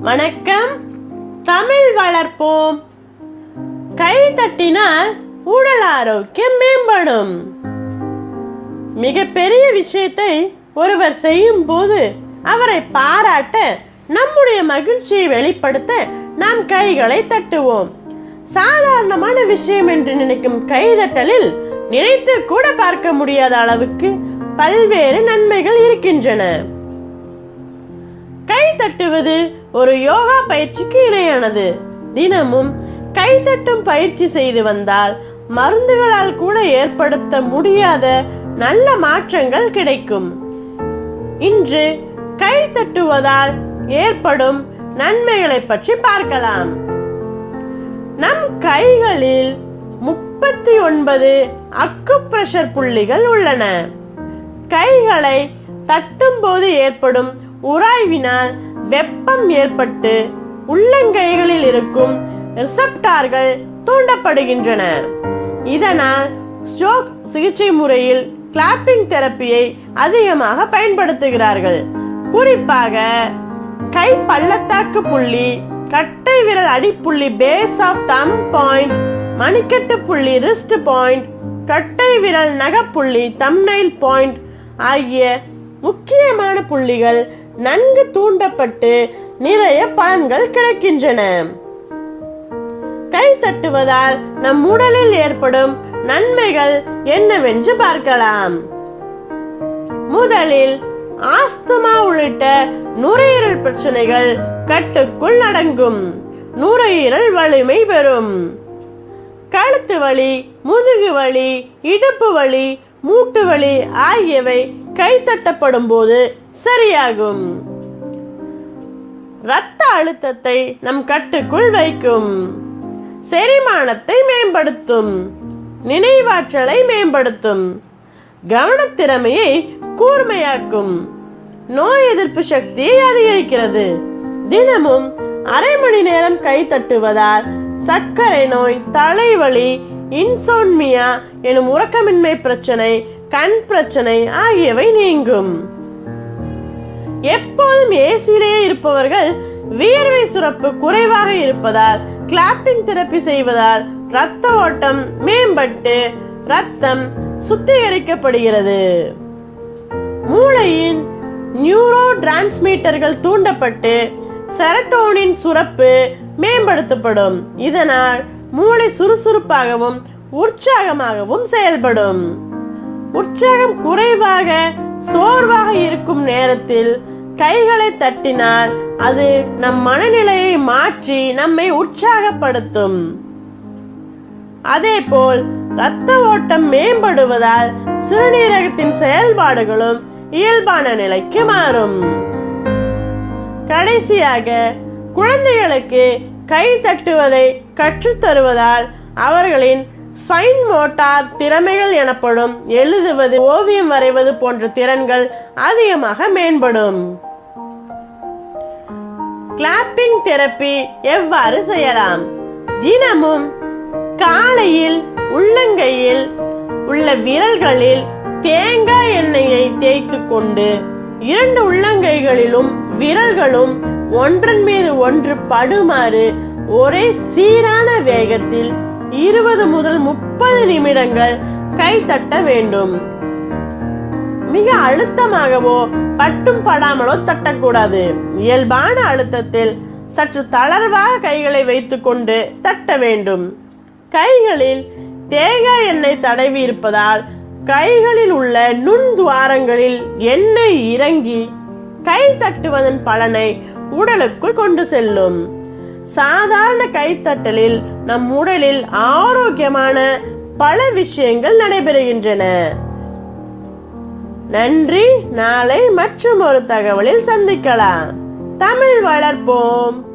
வணக்கம். தமிழ் வளர்ப்போம். கை தட்டினால் உடல் ஆரோக்கியம் மேம்படும். மிகப்பெரிய விஷயத்தை ஒருவர் செய்யும் போது அவரை பாராட்ட நம்முடைய மகிழ்ச்சியை வெளிப்படுத்த நாம் கைகளை தட்டுவோம். சாதாரணமான விஷயம் என்று நினைக்கும் கைதட்டலில் நினைத்து கூட பார்க்க முடியாத அளவுக்கு பல்வேறு நன்மைகள் இருக்கின்றன. கை தட்டுவது ஒரு யோகா பயிற்சிக்கு இணையானது. தினமும் கை தட்டும் பயிற்சி செய்து வந்தால் மருந்துகளால் கூட ஏற்படுத்த முடியாத நல்ல மாற்றங்கள் கிடைக்கும். இன்று கை தட்டுவதால் ஏற்படும் நன்மைகளை பற்றி பார்க்கலாம். நம் கைகளில் முப்பத்தி ஒன்பது அக்கு பிரஷர் புள்ளிகள் உள்ளன. கைகளை தட்டும் போது ஏற்படும் உராய்வினால் வெப்பம் ஏற்பட்டு உள்ளங்கைகளில் இருக்கும் ரிசப்டார்கள் தூண்டப்படுகின்றன. இதனால் ஸ்ட்ரோக் சிகிச்சை முறையில் கிளாப்பிங் தெரப்பியை அதிகமாக பயன்படுத்துகிறார்கள். குறிப்பாக கை பள்ளத்தாக்கு புள்ளி கட்டை விரல் அடிப்புள்ளி பேஸ் ஆஃப் தம் பாயிண்ட் மணிக்கட்டு புள்ளி ரிஸ்ட் பாயிண்ட் கட்டை விரல் நகப்புள்ளி தம்னைல் பாயிண்ட் ஆகிய முக்கியமான புள்ளிகள் நன்கு தூண்டப்பட்டு நிறைய பலன்கள் கிடைக்கின்றன. கை தட்டுவதால் நம் உடலில் ஏற்படும் நன்மைகள் என்னவென்று பார்க்கலாம். முதலில் ஆஸ்துமா உள்ளிட்ட நுரையீரல் பிரச்சனைகள் கட்டுக்குள் அடங்கும். நுரையீரல் வலிமை பெறும். கழுத்து வலி முதுகு வலி இடுப்பு வலி மூட்டு வலி ஆகியவை கை தட்டப்படும் போது சரியாகும். இரத்த அழுத்தத்தை நம் கட்டுக்குள் வைக்கும். செரிமானத்தை மேம்படுத்தும். நினைவாற்றலை மேம்படுத்தும். கவனத்திறமையை கூர்மையாக்கும். நோய் எதிர்ப்பு சக்தியை அதிகரிக்கிறது. தினமும் அரை மணி நேரம் கை தட்டுவதால் சர்க்கரை நோய் தலைவலி இன்சோன்மியா எனும் உறக்கமின்மை பிரச்சனை கண் பிரச்சனை ஆகியவை நீங்கும். எப்போதும் ஏசியிலேயே இருப்பவர்கள் வியர்வை சுரப்பு குறைவாக இருப்பதால் கிளாப்பிங் தெரப்பி செய்வதால் ரத்த ஓட்டம் மேம்பட்டு ரத்தம் சுத்திகரிக்கப்படுகிறது. மூளையின் நியூரோ டிரான்ஸ்மீட்டர்கள் தூண்டப்பட்டு செரட்டோனின் சுரப்பு மேம்படுத்தப்படும். இதனால் மூளை சுறுசுறுப்பாகவும் உற்சாகமாகவும் செயல்படும். உற்சாகம் குறைவாக சோர்வாக இருக்கும் நேரத்தில் கைகளை தட்டினால் அது நம் மனநிலையை மாற்றி நம்மை உற்சாகப்படுத்தும். அதே போல் ரத்த ஓட்டம் மேம்படுவதால் சிறுநீரகத்தின் செயல்பாடுகளும் இயல்பான நிலைக்கு மாறும். கடைசியாக குழந்தைகளுக்கு கை தட்டுவதை கற்றுத்தருவதால் அவர்களின் ஸ்பைன் மோட்டார் திறமைகள் எனப்படும் எழுதுவது ஓவியம் வரைவது போன்ற திறன்கள் அதிகமாக மேம்படும். கிளாப்பிங் தெரப்பி எவ்வாறு செய்யலாம்? தினமும் காலையில் உள்ளங்கையில் உள்ள விரல்களில் தேங்காய் எண்ணெயை தேய்த்து கொண்டு இரண்டு உள்ளங்கைகளிலும் விரல்களும் ஒன்றன் மீது ஒன்று படுமாறு ஒரே சீரான வேகத்தில் இருபது முதல் முப்பது நிமிடங்கள் கை தட்ட வேண்டும். மிக அழுத்தமாகவோ பட்டும் படாமலோ தட்டக்கூடாது. இயல்பான அழுத்தத்தில் சற்று தளர்வாக கைகளை வைத்துக் கொண்டு தட்ட வேண்டும். கைகளில் தேங்காய் எண்ணெய் தடவி இருப்பதால் கைகளில் உள்ள நுண் துவாரங்களில் எண்ணெய் இறங்கி கை தட்டுவதன் பலனை உடலுக்குள் கொண்டு செல்லும். சாதாரண கைத்தட்டலில் நம் உடலில் ஆரோக்கியமான பல விஷயங்கள் நடைபெறுகின்றன. நன்றி. நாளை மற்றும் ஒரு தகவலில் சந்திக்கலாம். தமிழ் வளர்ப்போம்.